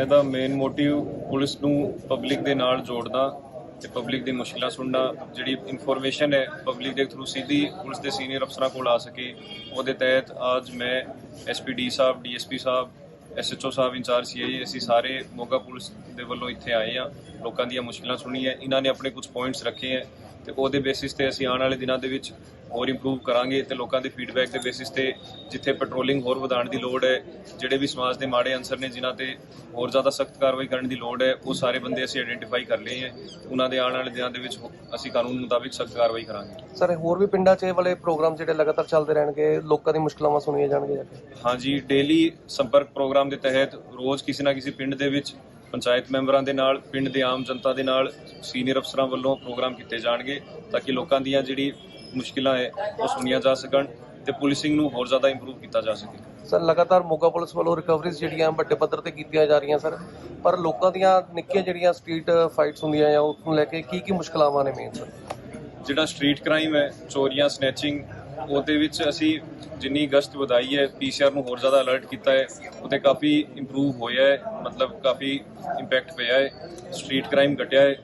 ਇਹਦਾ main motive police ਨੂੰ public ਦੇ ਨਾਲ ਜੋੜਨਾ ਤੇ ਪਬਲਿਕ ਦੀ ਮੁਸ਼ਕਲਾਂ ਸੁਣਨਾ, ਜਿਹੜੀ ਇਨਫੋਰਮੇਸ਼ਨ ਹੈ ਪਬਲਿਕ ਦੇ ਥਰੂ ਸਿੱਧੀ ਪੁਲਿਸ ਦੇ ਸੀਨੀਅਰ ਅਫਸਰਾਂ ਕੋਲ ਆ ਸਕੇ। ਉਹਦੇ ਤਹਿਤ ਅੱਜ ਮੈਂ ਐਸਪੀਡੀ ਸਾਹਿਬ ਡੀਐਸਪੀ ਸਾਹਿਬ ਐਸਐਚਓ ਸਾਹਿਬ ਇੰਚਾਰਜ ਸੀਆਈ ਅਸੀਂ ਸਾਰੇ ਮੋਗਾ ਪੁਲਿਸ ਦੇ ਵੱਲੋਂ ਇੱਥੇ ਆਏ ਆ ਲੋਕਾਂ ਦੀਆਂ ਮੁਸ਼ਕਲਾਂ ਸੁਣੀਆਂ। ਇਹਨਾਂ ਨੇ ਆਪਣੇ ਕੁਝ ਪੁਆਇੰਟਸ ਰੱਖੇ ਹੈ। ਤੇ ਉਹਦੇ ਬੇਸਿਸ ਤੇ ਅਸੀਂ ਆਉਣ ਵਾਲੇ ਦਿਨਾਂ ਦੇ ਵਿੱਚ ਹੋਰ ਇੰਪਰੂਵ ਕਰਾਂਗੇ ਤੇ ਲੋਕਾਂ ਦੇ ਫੀਡਬੈਕ ਦੇ ਬੇਸਿਸ ਤੇ ਜਿੱਥੇ ਪੈਟਰੋਲਿੰਗ ਹੋਰ ਵਧਾਉਣ ਦੀ ਲੋੜ ਹੈ ਜਿਹੜੇ ਵੀ ਸਮਾਜ ਦੇ ਮਾੜੇ ਅਨਸਰ ਨੇ ਜਿਨ੍ਹਾਂ ਤੇ ਹੋਰ ਜ਼ਿਆਦਾ ਸਖਤ ਕਾਰਵਾਈ ਕਰਨ ਦੀ ਲੋੜ ਹੈ ਉਹ ਸਾਰੇ ਬੰਦੇ ਅਸੀਂ ਆਇਡੈਂਟੀਫਾਈ ਕਰ ਲਏ ਹੈ। ਉਹਨਾਂ ਦੇ ਆਉਣ ਵਾਲੇ ਦਿਨਾਂ ਦੇ ਵਿੱਚ ਅਸੀਂ ਕਾਨੂੰਨ ਮੁਤਾਬਿਕ ਸਖਤ ਕਾਰਵਾਈ ਕਰਾਂਗੇ। ਸਰ ਹੋਰ ਵੀ ਪਿੰਡਾਂ 'ਚ ਇਹ ਵਾਲੇ ਪ੍ਰੋਗਰਾਮ ਜਿਹੜੇ ਲਗਾਤਾਰ ਚੱਲਦੇ ਰਹਿਣਗੇ ਲੋਕਾਂ ਦੀ ਮੁਸ਼ਕਲਾਂ ਸੁਣੀਆਂ ਜਾਣਗੀਆਂ ਹਾਂਜੀ ਡੇਲੀ ਸੰਪਰਕ ਪ੍ਰੋਗਰਾਮ ਦੇ ਤਹਿਤ ਰੋਜ਼ ਕਿਸੇ ਨਾ ਕਿਸੇ ਪਿੰਡ ਦੇ ਵਿੱਚ ਪੰਚਾਇਤ ਮੈਂਬਰਾਂ ਦੇ ਨਾਲ ਪਿੰਡ ਦੇ ਆਮ ਜਨਤਾ ਦੇ ਨਾਲ ਸੀਨੀਅਰ ਅਫਸਰਾਂ ਵੱਲੋਂ ਪ੍ਰੋਗਰਾਮ ਕੀਤੇ ਜਾਣਗੇ ਤਾਂ ਕਿ ਲੋਕਾਂ ਦੀਆਂ ਜਿਹੜੀ ਮੁਸ਼ਕਿਲਾਂ ਹੈ ਉਹ ਸੁਣੀਆਂ ਜਾ ਸਕਣ ਤੇ ਪੁਲਿਸਿੰਗ ਨੂੰ ਹੋਰ ਜ਼ਿਆਦਾ ਇੰਪਰੂਵ ਕੀਤਾ ਜਾ ਸਕੇ। ਸਰ ਲਗਾਤਾਰ ਮੋਗਾ ਪੁਲਿਸ ਵੱਲੋਂ ਰਿਕਵਰੀਜ਼ ਜਿਹੜੀਆਂ ਵੱਡੇ ਪੱਧਰ ਤੇ ਕੀਤੀਆਂ ਜਾ ਰਹੀਆਂ ਸਰ ਪਰ ਲੋਕਾਂ ਦੀਆਂ ਨਿੱਕੀਆਂ ਜਿਹੜੀਆਂ ਸਟਰੀਟ ਫਾਈਟਸ ਹੁੰਦੀਆਂ ਆ ਉਸ ਨੂੰ ਲੈ ਕੇ ਕੀ ਕੀ ਮੁਸ਼ਕਲਾਵਾਂ ਨੇ ਮੇਨ ਸਰ ਜਿਹੜਾ ਸਟਰੀਟ ਕ੍ਰਾਈਮ ਹੈ ਚੋਰੀਆਂ ਸਨੈਚਿੰਗ ਉਹਦੇ ਵਿੱਚ ਅਸੀਂ ਜਿੰਨੀ ਗਸ਼ਤ ਵਧਾਈ ਹੈ ਪੀਸੀਆਰ ਨੂੰ ਹੋਰ ਜ਼ਿਆਦਾ ਅਲਰਟ ਕੀਤਾ ਹੈ ਉਹਤੇ ਕਾਫੀ ਇੰਪਰੂਵ ਹੋਇਆ ਹੈ ਮਤਲਬ ਕਾਫੀ ਇੰਪੈਕਟ ਪਿਆ ਹੈ ਸਟਰੀਟ ਕ੍ਰਾਈਮ ਘਟਿਆ ਹੈ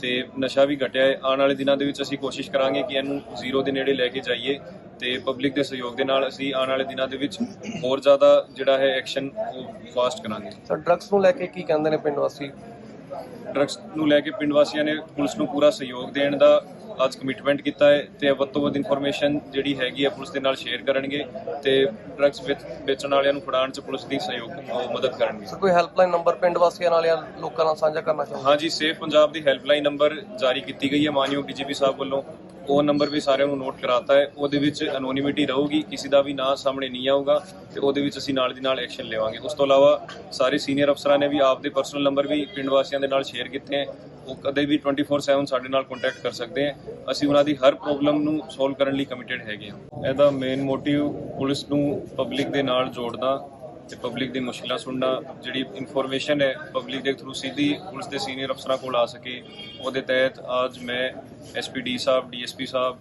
ਤੇ ਨਸ਼ਾ ਵੀ ਘਟਿਆ ਹੈ। ਆਉਣ ਵਾਲੇ ਦਿਨਾਂ ਦੇ ਵਿੱਚ ਅਸੀਂ ਕੋਸ਼ਿਸ਼ ਕਰਾਂਗੇ ਕਿ ਇਹਨੂੰ ਜ਼ੀਰੋ ਦੇ ਨੇੜੇ ਲੈ ਕੇ ਜਾਈਏ ਤੇ ਪਬਲਿਕ ਦੇ ਸਹਿਯੋਗ ਦੇ ਨਾਲ ਅਸੀਂ ਆਉਣ ਵਾਲੇ ਦਿਨਾਂ ਦੇ ਵਿੱਚ ਹੋਰ ਜ਼ਿਆਦਾ ਜਿਹੜਾ ਹੈ ਐਕਸ਼ਨ ਉਹ ਫਾਸਟ ਕਰਾਂਗੇ। ਸਰ ਡਰੱਗਸ ਨੂੰ ਲੈ ਕੇ ਕੀ ਕਹਿੰਦੇ ਨੇ ਪਿੰਡ ਵਾਸੀ? ਡਰੱਗਸ ਨੂੰ ਲੈ ਕੇ ਪਿੰਡ ਵਾਸੀਆਂ ਨੇ ਪੁਲਿਸ ਨੂੰ ਪੂਰਾ ਸਹਿਯੋਗ ਦੇਣ ਦਾ ਅੱਜ ਕਮਿਟਮੈਂਟ ਕੀਤਾ ਹੈ ਤੇ ਵੱਧ ਤੋਂ ਵੱਧ ਇਨਫੋਰਮੇਸ਼ਨ ਜਿਹੜੀ ਹੈਗੀ ਹੈ ਪੁਲਿਸ ਦੇ ਨਾਲ ਸ਼ੇਅਰ ਕਰਨਗੇ ਤੇ ਡਰੱਗਸ ਵੇਚਣ ਵਾਲਿਆਂ ਨੂੰ ਫੜਾਉਣ 'ਚ ਪੁਲਿਸ ਦੀ ਸਹਿਯੋਗ ਉਹ ਮਦਦ ਕਰਨਗੇ। ਸਰ ਕੋਈ ਹੈਲਪਲਾਈਨ ਨੰਬਰ ਪਿੰਡ ਵਾਸੀਆਂ ਨਾਲ ਜਾਂ ਲੋਕਾਂ ਨਾਲ ਸਾਂਝਾ ਕਰਨਾ ਚਾਹੁੰਦੇ ਹਾਂਜੀ ਸੇਫ ਪੰਜਾਬ ਦੀ ਹੈਲਪਲਾਈਨ ਨੰਬਰ ਜਾਰੀ ਕੀਤੀ ਗਈ ਹੈ ਮਾਨਯੋਗ ਡੀਜੀਪੀ ਸਾਹਿਬ ਵੱਲੋਂ। ਉਹ ਨੰਬਰ ਵੀ ਸਾਰਿਆਂ ਨੂੰ ਨੋਟ ਕਰਾਤਾ ਹੈ। ਉਹਦੇ ਵਿੱਚ ਅਨੋਨਿਮਿਟੀ ਰਹੂਗੀ ਕਿਸੇ ਦਾ ਵੀ ਨਾਂ ਸਾਹਮਣੇ ਨਹੀਂ ਆਊਗਾ ਤੇ ਉਹਦੇ ਵਿੱਚ ਅਸੀਂ ਨਾਲ ਦੀ ਨਾਲ ਐਕਸ਼ਨ ਲਵਾਂਗੇ। ਉਸ ਤੋਂ ਇਲਾਵਾ ਸਾਰੇ ਸੀਨੀਅਰ ਅਫਸਰਾਂ ਨੇ ਵੀ ਆਪਦੇ ਪਰਸਨਲ ਨੰਬਰ ਵੀ ਪਿੰਡ ਵਾਸੀਆਂ ਦੇ ਨਾਲ ਸ਼ੇਅਰ ਕੀਤੇ ਹੈ। ਉਹ ਕਦੇ ਵੀ 24/7 ਸਾਡੇ ਨਾਲ ਕੰਟੈਕਟ ਕਰ ਸਕਦੇ ਹੈ। ਅਸੀਂ ਉਹਨਾਂ ਦੀ ਹਰ ਪ੍ਰੋਬਲਮ ਨੂੰ ਸੋਲਵ ਕਰਨ ਲਈ ਕਮਿਟਿਡ ਹੈਗੇ ਹਾਂ। ਇਹਦਾ ਮੇਨ ਮੋਟਿਵ ਪੁਲਿਸ ਨੂੰ ਪਬਲਿਕ ਦੇ ਨਾਲ ਜੋੜਨਾ ਤੇ ਪਬਲਿਕ ਦੀ ਮੁਸ਼ਕਲਾਂ ਸੁਣਨਾ, ਜਿਹੜੀ ਇਨਫੋਰਮੇਸ਼ਨ ਹੈ ਪਬਲਿਕ ਦੇ ਥਰੂ ਸਿੱਧੀ ਪੁਲਿਸ ਦੇ ਸੀਨੀਅਰ ਅਫਸਰਾਂ ਕੋਲ ਆ ਸਕੇ। ਉਹਦੇ ਤਹਿਤ ਅੱਜ ਮੈਂ ਐਸਪੀਡੀ ਸਾਹਿਬ ਡੀਐਸਪੀ ਸਾਹਿਬ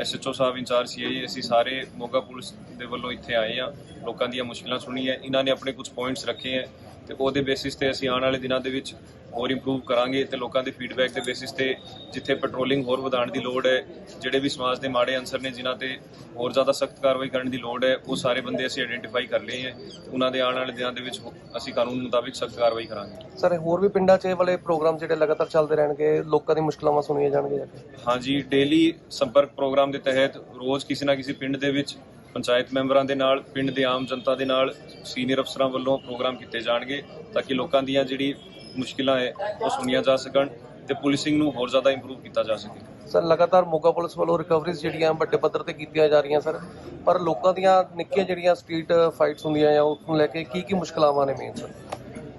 ਐਸਐਚਓ ਸਾਹਿਬ ਇੰਚਾਰਜ ਸੀਆਈ ਅਸੀਂ ਸਾਰੇ ਮੋਗਾ ਪੁਲਿਸ ਦੇ ਵੱਲੋਂ ਇੱਥੇ ਆਏ ਆ ਲੋਕਾਂ ਦੀਆਂ ਮੁਸ਼ਕਲਾਂ ਸੁਣੀਆਂ ਇਹਨਾਂ ਨੇ ਆਪਣੇ ਕੁਝ ਪੁਆਇੰਟਸ ਰੱਖੇ ਹੈ। ਤੇ ਉਹਦੇ ਬੇਸਿਸ ਤੇ ਅਸੀਂ ਆਉਣ ਵਾਲੇ ਦਿਨਾਂ ਦੇ ਵਿੱਚ ਹੋਰ ਇੰਪਰੂਵ ਕਰਾਂਗੇ ਤੇ ਲੋਕਾਂ ਦੇ ਫੀਡਬੈਕ ਦੇ ਬੇਸਿਸ ਤੇ ਜਿੱਥੇ ਪੈਟਰੋਲਿੰਗ ਹੋਰ ਵਧਾਉਣ ਦੀ ਲੋੜ ਹੈ ਜਿਹੜੇ ਵੀ ਸਮਾਜ ਦੇ ਮਾੜੇ ਅਨਸਰ ਨੇ ਜਿਨ੍ਹਾਂ ਤੇ ਹੋਰ ਜ਼ਿਆਦਾ ਸਖਤ ਕਾਰਵਾਈ ਕਰਨ ਦੀ ਲੋੜ ਹੈ ਉਹ ਸਾਰੇ ਬੰਦੇ ਅਸੀਂ ਆਇਡੈਂਟੀਫਾਈ ਕਰ ਲਏ ਹੈ। ਉਹਨਾਂ ਦੇ ਆਉਣ ਵਾਲੇ ਦਿਨਾਂ ਦੇ ਵਿੱਚ ਅਸੀਂ ਕਾਨੂੰਨ ਮੁਤਾਬਿਕ ਸਖਤ ਕਾਰਵਾਈ ਕਰਾਂਗੇ। ਸਰ ਹੋਰ ਵੀ ਪਿੰਡਾਂ 'ਚ ਇਹ ਵਾਲੇ ਪ੍ਰੋਗਰਾਮ ਜਿਹੜੇ ਲਗਾਤਾਰ ਚੱਲਦੇ ਰਹਿਣਗੇ ਲੋਕਾਂ ਦੀ ਮੁਸ਼ਕਲਾਂ ਸੁਣੀਆਂ ਜਾਣਗੀਆਂ ਹਾਂਜੀ ਡੇਲੀ ਸੰਪਰਕ ਪ੍ਰੋਗਰਾਮ ਦੇ ਤਹਿਤ ਰੋਜ਼ ਕਿਸੇ ਨਾ ਕਿਸੇ ਪਿੰਡ ਦੇ ਵਿੱਚ ਪੰਚਾਇਤ ਮੈਂਬਰਾਂ ਦੇ ਨਾਲ ਪਿੰਡ ਦੇ ਆਮ ਜਨਤਾ ਦੇ ਨਾਲ ਸੀਨੀਅਰ ਅਫਸਰਾਂ ਵੱਲੋਂ ਪ੍ਰੋਗਰਾਮ ਕੀਤੇ ਜਾਣਗੇ ਤਾਂ ਕਿ ਲੋਕਾਂ ਦੀਆਂ ਜਿਹੜੀ ਮੁਸ਼ਕਿਲਾਂ ਹੈ ਉਹ ਸੁਣੀਆਂ ਜਾ ਸਕਣ ਤੇ ਪੁਲਿਸਿੰਗ ਨੂੰ ਹੋਰ ਜ਼ਿਆਦਾ ਇੰਪਰੂਵ ਕੀਤਾ ਜਾ ਸਕੇ। ਸਰ ਲਗਾਤਾਰ ਮੋਗਾ ਪੁਲਿਸ ਵੱਲੋਂ ਰਿਕਵਰੀਜ਼ ਜਿਹੜੀਆਂ ਵੱਡੇ ਪੱਧਰ ਤੇ ਕੀਤੀਆਂ ਜਾ ਰਹੀਆਂ ਸਰ ਪਰ ਲੋਕਾਂ ਦੀਆਂ ਨਿੱਕੀਆਂ ਜਿਹੜੀਆਂ ਸਟਰੀਟ ਫਾਈਟਸ ਹੁੰਦੀਆਂ ਆ ਉਸ ਨੂੰ ਲੈ ਕੇ ਕੀ ਕੀ ਮੁਸ਼ਕਲਾਵਾਂ ਨੇ ਮੇਨ ਸਰ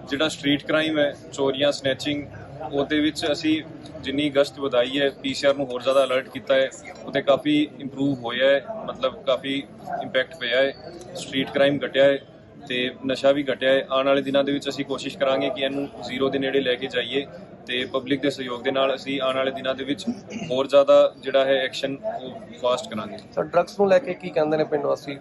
ਜਿਹੜਾ ਸਟਰੀਟ ਕ੍ਰਾਈਮ ਹੈ ਚੋਰੀਆਂ ਸਨੈਚਿੰਗ ਉਹਦੇ ਵਿੱਚ ਅਸੀਂ ਜਿੰਨੀ ਗਸ਼ਤ ਵਧਾਈ ਹੈ ਪੀਸੀਆਰ ਨੂੰ ਹੋਰ ਜ਼ਿਆਦਾ ਅਲਰਟ ਕੀਤਾ ਹੈ ਉਹਤੇ ਕਾਫੀ ਇੰਪਰੂਵ ਹੋਇਆ ਹੈ ਮਤਲਬ ਕਾਫੀ ਇੰਪੈਕਟ ਪਿਆ ਹੈ ਸਟਰੀਟ ਕ੍ਰਾਈਮ ਘਟਿਆ ਹੈ ਤੇ ਨਸ਼ਾ ਵੀ ਘਟਿਆ ਹੈ। ਆਉਣ ਵਾਲੇ ਦਿਨਾਂ ਦੇ ਵਿੱਚ ਅਸੀਂ ਕੋਸ਼ਿਸ਼ ਕਰਾਂਗੇ ਕਿ ਇਹਨੂੰ ਜ਼ੀਰੋ ਦੇ ਨੇੜੇ ਲੈ ਕੇ ਜਾਈਏ ਤੇ ਪਬਲਿਕ ਦੇ ਸਹਿਯੋਗ ਦੇ ਨਾਲ ਅਸੀਂ ਆਉਣ ਵਾਲੇ ਦਿਨਾਂ ਦੇ ਵਿੱਚ ਹੋਰ ਜ਼ਿਆਦਾ ਜਿਹੜਾ ਹੈ ਐਕਸ਼ਨ ਉਹ ਫਾਸਟ ਕਰਾਂਗੇ। ਸਰ ਡਰੱਗਸ ਨੂੰ ਲੈ ਕੇ ਕੀ ਕਹਿੰਦੇ ਨੇ ਪਿੰਡ ਵਾਸੀ?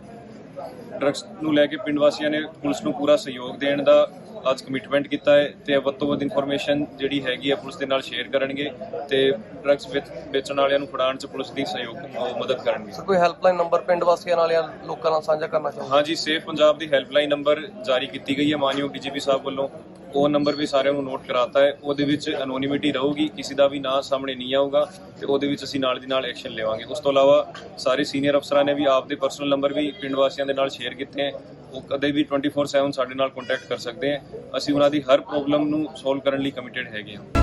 ਡਰੱਗਸ ਨੂੰ ਲੈ ਕੇ ਪਿੰਡ ਵਾਸੀਆਂ ਨੇ ਪੁਲਿਸ ਨੂੰ ਪੂਰਾ ਸਹਿਯੋਗ ਦੇਣ ਦਾ ਅੱਜ ਕਮਿਟਮੈਂਟ ਕੀਤਾ ਹੈ ਤੇ ਵੱਧ ਤੋਂ ਵੱਧ ਇਨਫੋਰਮੇਸ਼ਨ ਜਿਹੜੀ ਹੈਗੀ ਹੈ ਪੁਲਿਸ ਦੇ ਨਾਲ ਸ਼ੇਅਰ ਕਰਨਗੇ ਤੇ ਡਰੱਗਸ ਵੇਚਣ ਵਾਲਿਆਂ ਨੂੰ ਫੜਾਉਣ 'ਚ ਪੁਲਿਸ ਦੀ ਸਹਿਯੋਗ ਮਦਦ ਕਰਨਗੇ। ਸਰ ਕੋਈ ਹੈਲਪਲਾਈਨ ਨੰਬਰ ਪਿੰਡ ਵਾਸੀਆਂ ਨਾਲ ਜਾਂ ਲੋਕਾਂ ਨਾਲ ਸਾਂਝਾ ਕਰਨਾ ਚਾਹੁੰਦੇ ਹਾਂਜੀ ਸੇਫ ਪੰਜਾਬ ਦੀ ਹੈਲਪਲਾਈਨ ਨੰਬਰ ਜਾਰੀ ਕੀਤੀ ਗਈ ਹੈ ਮਾਨਯੋਗ ਡੀਜੀਪੀ ਸਾਹਿਬ ਵੱਲੋਂ। ਉਹ ਨੰਬਰ ਵੀ ਸਾਰਿਆਂ ਨੂੰ ਨੋਟ ਕਰਾਤਾ ਹੈ। ਉਹਦੇ ਵਿੱਚ ਅਨੋਨਿਮਿਟੀ ਰਹੂਗੀ, ਕਿਸੇ ਦਾ ਵੀ ਨਾਂ ਸਾਹਮਣੇ ਨਹੀਂ ਆਊਗਾ ਤੇ ਉਹਦੇ ਵਿੱਚ ਅਸੀਂ ਨਾਲ ਦੀ ਨਾਲ ਐਕਸ਼ਨ ਲਵਾਂਗੇ। ਉਸ ਤੋਂ ਇਲਾਵਾ ਸਾਰੇ ਸੀਨੀਅਰ ਅਫਸਰਾਂ ਨੇ ਵੀ ਆਪਦੇ ਪਰਸਨਲ ਨੰਬਰ ਵੀ ਪਿੰਡ ਵਾਸੀਆਂ ਦੇ ਨਾਲ ਸ਼ੇਅਰ ਕੀਤੇ ਹੈ। ਉਹ ਕਦੇ ਵੀ 24/7 ਸਾਡੇ ਨਾਲ ਕੰਟੈਕਟ ਕਰ ਸਕਦੇ ਹੈ। ਅਸੀਂ ਉਹਨਾਂ ਦੀ ਹਰ ਪ੍ਰੋਬਲਮ ਨੂੰ ਸੋਲਵ ਕਰਨ ਲਈ ਕਮਿਟਿਡ ਹੈਗੇ ਹਾਂ।